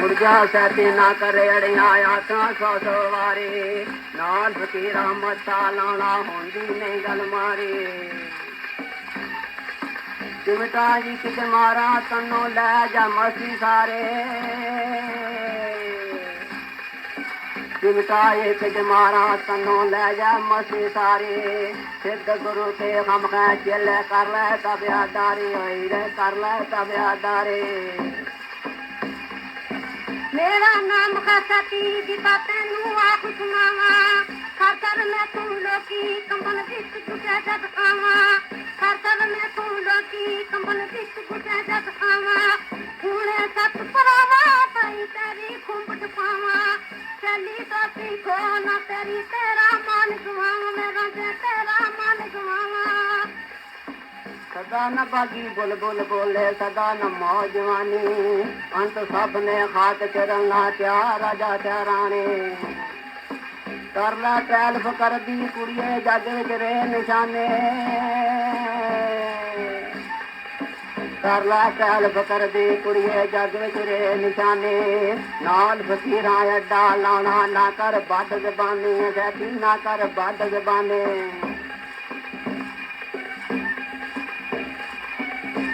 ਮੁਰਜਾ ਸਤੀ ਨਾ ਕਰੇ ਅੜਿਆ ਆਸਾਂ ਸੋ ਸੋ ਵਾਰੇ ਨਾਲ ਫਕੀਰਾ ਮੱਥਾ ਲਾਉਣਾ ਹੁੰਦੀ ਨਹੀਂ ਗੱਲ ਮਾਰੀ। ਜਿਵਟਾ ਜੀ ਕਿਤੇ ਮਾਰਾ, ਤਨੋ ਲੈ ਜਾ ਮਸੀ ਸਾਰੇ। ਜਿਵਟਾ ਇਹ ਕਿਤੇ ਮਾਰਾ, ਤਨੋ ਲੈ ਜਾ ਮਸੀ ਸਾਰੇ। ਸਿੱਧ ਗੁਰੂ ਤੇ ਹਮ ਕਾ ਚੱਲ ਕਰ ਲੈ ਤਬਿਆਦਾਰੀ ਹੋਈ ਰੇ ਕਰ ਲੈ ਤਬਿਆਦਾਰੀ ਮੇਰਾ ਨਾਮ ਖਸਤੀ ਦੀ ਬਾਤਾਂ ਨੂੰ ਆਖ ਸੁਣਾਵਾ। ਖਰਚਰ ਮੈਂ ਤੂੰ ਲੋਕੀ ਕੰਬਲ ਵਿੱਚ ਗੁੱਟੇ ਜਦ ਆਵਾਂ ਖਰਚਰ ਮੈਂ ਤੂੰ ਲੋਕੀ ਕੰਬਲ ਵਿੱਚ ਗੁੱਟੇ ਜਦ ਆਵਾਂ ਹੁਣੇ ਸੱਤ ਪਰਾਵਾ ਤਾਈ ਤੇਰੀ ਖੁੰਬਟ ਪਾਵਾਂ। ਚੱਲੀ ਤਾਂ ਸਿੱਖੋ ਨਾ ਤੇਰੀ, ਤੇਰਾ ਮਨ ਗਵਾਵਾਂ। ਮੇਰਾ ਜੇ ਤੇਰਾ ਮਨ ਗਵਾਵਾਂ। ਸਦਾ ਨਾ ਬਾਗੀ ਬੁਲ ਬੁਲ ਬੋਲੇ, ਸਦਾ ਨਾ ਮੌਜਵਾਨੀ ਅੰਤ ਸਭ ਨੇ ਖਾਕ ਚਰਨਾ ਤਿਆਰ, ਰਾਜਾ ਤਿਆਰਾਣੇ ਕਰ ਲੈ ਟੈਲਫ ਕਰਦੀ ਕੁੜੀਏ, ਜੱਗ ਵਿੱਚ ਰੇ ਨਿਸ਼ਾਨੇ। ਕਰ ਲੈ ਟੈਲਫ ਕਰਦੀ ਕੁੜੀਏ, ਜੱਗ ਵਿੱਚ ਰੇ ਨਿਸ਼ਾਨੇ। ਨਾਲ ਫਕੀਰਾਂ ਅੱਡਾ ਲਾਣਾ ਨਾ ਕਰ ਬੱਦ ਜ਼ਬਾਨੀ ਸੈਤੀ ਨਾ ਕਰ ਬੱਦ ਜ਼ਬਾਨੀ।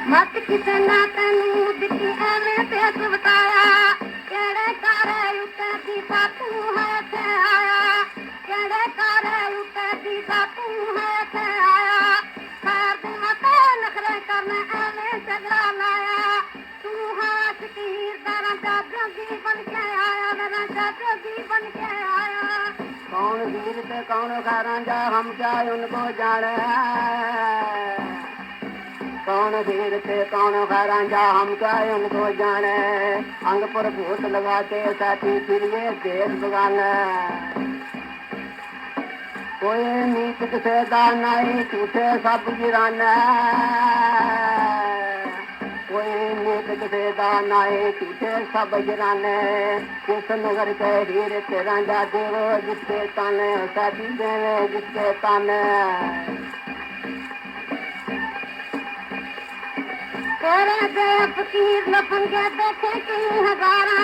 ਮਤ ਕਿਸੇ ਨਾ ਤੈਨੂੰ ਦਿੱਤੀ ਐਵੇਂ ਤੇ ਸਵਤਾਇਆ। ਕਿਹੜੇ ਕਾਰੇ ਉੱਤੇ ਦੀ ਬਾਪੂ ਹੈ ਤੇ ਆਇਆ? ਕਿਹੜੇ ਕਾਰੇ ਉੱਤੇ ਦੀ ਬਾਪੂ ਹੈ ਤੇ ਆਇਆ? ਸਾਰ ਦੇ ਮਤੇ ਨਖਰੇ ਕਰਨਾ ਐਵੇਂ ਸਗਰਾ ਲਾਇਆ। ਤੂੰ ਹਾਂ ਸ਼ਕੀਰ ਦਾ ਰਾਂਝਾ ਜੋਗੀ ਬਣ ਕੇ ਆਇਆ ਮੇਰਾ ਰਾਂਝਾ ਬਣ ਕੇ ਆਇਆ। ਕੌਣ ਵੀਰ ਤੇ ਕੌਣ ਖਾਰਾਂ ਜਾ, ਹਮ ਕਿਆ ਉਨਕੋ ਜਾਣੇ। ਕੌਣ ਵੀਰ ਤੇ ਕੌਣ ਖਰਾਂਜਾ ਹਮ ਕਾਇ ਹਮ ਕੋ ਜਾਣੇ? ਅੰਗ ਪਰ ਭੂਤ ਲਗਾਤੇ ਸਾਥੀ ਫਿਰਿਏ ਦੇਸ ਬਗਾਨਾ। ਕੋਈ ਨੀਤ ਕਿਸੇ ਦਾ ਨਹੀਂ, ਝੂਠੇ ਸਭ ਗਿਰਾਨਾ। ਕੋਈ ਨੀਤ ਕਿਸੇ ਦਾ ਨਹੀਂ, ਝੂਠੇ ਸਭ ਗਿਰਾਨੇ। ਕਿਸ ਨਗਰ ਕੇ ਹੀਰ ਤੇ ਰਾਂਝਾ ਦੇਵੋ ਜਿਸ ਤੇ ਤਾਨੇ ਸਾਥੀ ਦੇਵੇ ਜਿਸ ਤੇ ਤਾਨੇ। तेरे ते फकीर न पंगे बैठे कई हजारा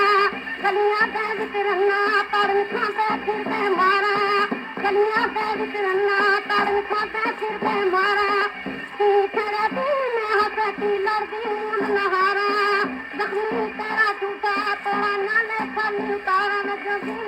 गलियां ते विचरना तड़न खां ते फिर ते मारा गलियां ते विचरना तड़न खां ते फिर ते मारा तू तेरे दिल में हसती लड़दी मूल नहारा जख्मी तेरा टूटा तेरा नाले सामू तारा न जगी